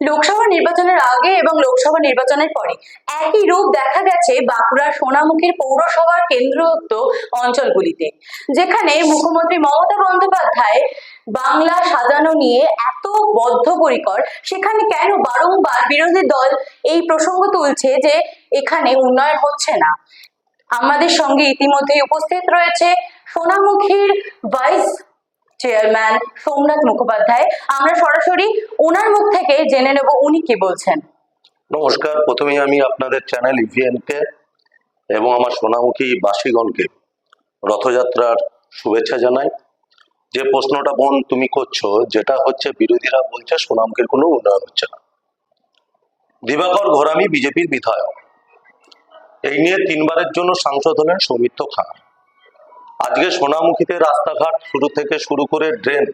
লোকসভা নির্বাচনের আগে এবং লোকসভা নির্বাচনের পরে। একই রূপ দেখা গেছে বাঁকুড়ার সোনামুখীর পৌরসভার কেন্দ্রযুক্ত অঞ্চলগুলিতে, যেখানে মুখ্যমন্ত্রী মমতা বন্দ্যোপাধ্যায় বাংলা সাজানো নিয়ে এত বদ্ধপরিকর, সেখানে কেন বারংবার বিরোধী দল এই প্রসঙ্গ তুলছে যে এখানে উন্নয়ন হচ্ছে না? আমাদের সঙ্গে ইতিমধ্যে উপস্থিত রয়েছে সোনামুখীর ভাইস চেয়ারম্যান সোমনাথ মুখোপাধ্যায় আমরা সরাসরি ওনার মুখ থেকে জেনে নেব উনি কি বলছেন। নমস্কার, প্রথমেই আমি আপনাদের চ্যানেল ইভিএনকে এবং আমার সোনামুখী বাসীগণকে রথযাত্রার শুভেচ্ছা জানাই। যে প্রশ্নটা বোন তুমি করছ, যেটা হচ্ছে বিরোধীরা বলছে, সোনামুখীর কোনো উন্নয়ন হচ্ছে না। দিবাকর ঘোরামি বিজেপির বিধায়ক। এই নিয়ে তিনবারের জন্য সাংসদ হলেন সৌমিত্র খান। আজকে সোনামুখীতে রাস্তাঘাট শুরু থেকে শুরু করে ড্রেন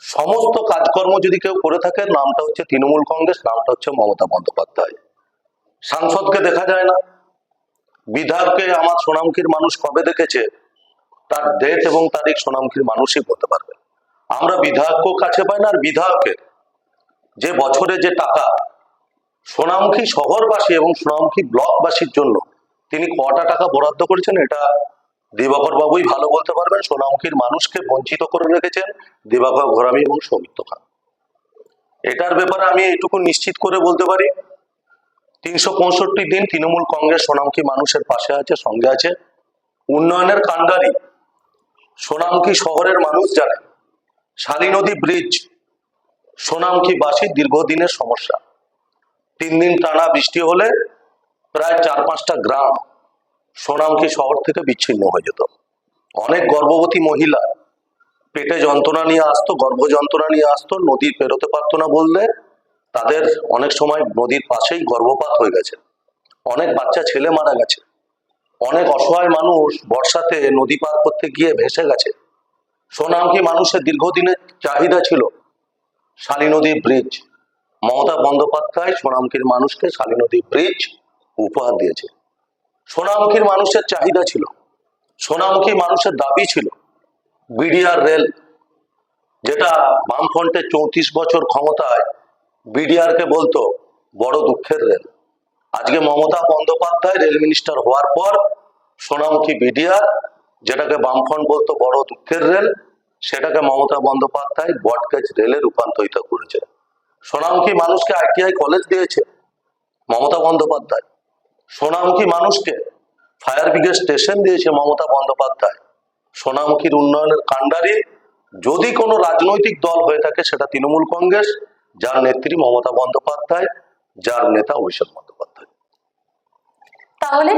সমস্ত কাজকর্ম যদি কেউ করে থাকে, নামটা হচ্ছে তৃণমূল কংগ্রেস, নামটা হচ্ছে মমতা বন্দ্যোপাধ্যায়। সাংসদকে দেখা যায় না। বিধায়ককে আমার সোনামুখীর মানুষ কবে দেখেছে? তার ডেট এবং তারিখ সোনামুখীর মানুষই বলতে পারবে। আমরা বিধায়ককেও কাছে পাই না আর বিধায়কের। যে বছরে যে টাকা, সোনামুখী শহরবাসী এবং সোনামুখী ব্লকবাসীর জন্য তিনি কটা টাকা বরাদ্দ করেছেন, এটা দিবাকর বাবুই ভালো বলতে পারবেন, সোনামুখীর মানুষকে বঞ্চিত করে রেখেছেন দিবাকর ঘোরামি এবং সৌমিত্র খান। এটার ব্যাপারে আমি এইটুকু নিশ্চিত করে বলতে পারি, তিনশো পঁয়ষট্টি দিন তৃণমূল কংগ্রেস সোনামুখী মানুষের পাশে আছে, সঙ্গে আছে। উন্নয়নের কাণ্ডারি সোনামুখী শহরের মানুষ জানে, শালী নদী ব্রিজ সোনামুখী বাসীর দীর্ঘদিনের সমস্যা। তিন দিন টানা বৃষ্টি হলে প্রায় চার পাঁচটা গ্রাম সোনামুখী শহর থেকে বিচ্ছিন্ন হয়ে যেত। অনেক গর্ভবতী মহিলা পেটে যন্ত্রণা নিয়ে আসতো গর্ভ যন্ত্রণা নিয়ে আসতো, নদী পেরোতে পারতো না বললে তাদের অনেক সময় নদীর পাশেই গর্ভপাত হয়ে গেছে। অনেক বাচ্চা ছেলে মারা গেছে। অনেক অসহায় মানুষ বর্ষাতে নদী পার করতে গিয়ে ভেসে গেছে। সোনামুখী মানুষের দীর্ঘদিনের চাহিদা ছিল? শালী নদী ব্রিজ মমতা বন্দ্যোপাধ্যায় সোনামুখীর মানুষকে শালী নদী ব্রিজ উপহার দিয়েছে। সোনামুখীর মানুষের চাহিদা ছিল। সোনামুখী মানুষের দাবি ছিল, বিডিআর রেল, যেটা বামফ্রন্টের চৌত্রিশ বছর ক্ষমতায় বিডিআর কে বলতো, বড় দুঃখের রেল। আজকে মমতা বন্দ্যোপাধ্যায় রেল মিনিস্টার হওয়ার পর সোনামুখী বিডিআর, যেটাকে বামফ্রন্ট বলতো বড় দুঃখের রেল, সেটাকে মমতা বন্দ্যোপাধ্যায় বটগেজ রেলে রূপান্তরিত করেছে। সোনামুখী মানুষকে আইটিআই কলেজ দিয়েছে মমতা বন্দ্যোপাধ্যায়। সোনামুখী মানুষকে ফায়ার ব্রিগেড স্টেশন দিয়েছে মমতা বন্দ্যোপাধ্যায়। সোনামুখীর উন্নয়নের কাণ্ডারি যদি কোনো রাজনৈতিক দল হয়ে থাকে সেটা তৃণমূল কংগ্রেস, যার নেত্রী মমতা বন্দ্যোপাধ্যায়, যার নেতা অভিষেক বন্দ্যোপাধ্যায়। তাহলে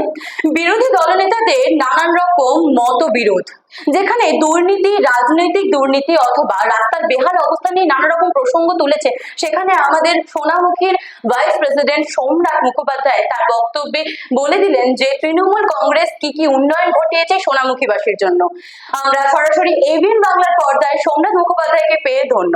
বিরোধী দলনেতাদের নানান রকম মতবিরোধ, যেখানে দুর্নীতি, রাজনৈতিক দুর্নীতি অথবা রাস্তার বেহাল অবস্থা নিয়ে নানা রকম প্রসঙ্গ তুলেছে। সেখানে আমাদের সোনামুখীর ভাইস প্রেসিডেন্ট সোমনাথ মুখোপাধ্যায় তার বক্তব্যে বলে দিলেন যে, তৃণমূল কংগ্রেস কি কি উন্নয়ন ঘটিয়েছে সোনামুখীবাসীর জন্য? আমরা সরাসরি এভিএন বাংলার পর্দায় সোমনাথ মুখোপাধ্যায়কে পেয়ে ধন্য।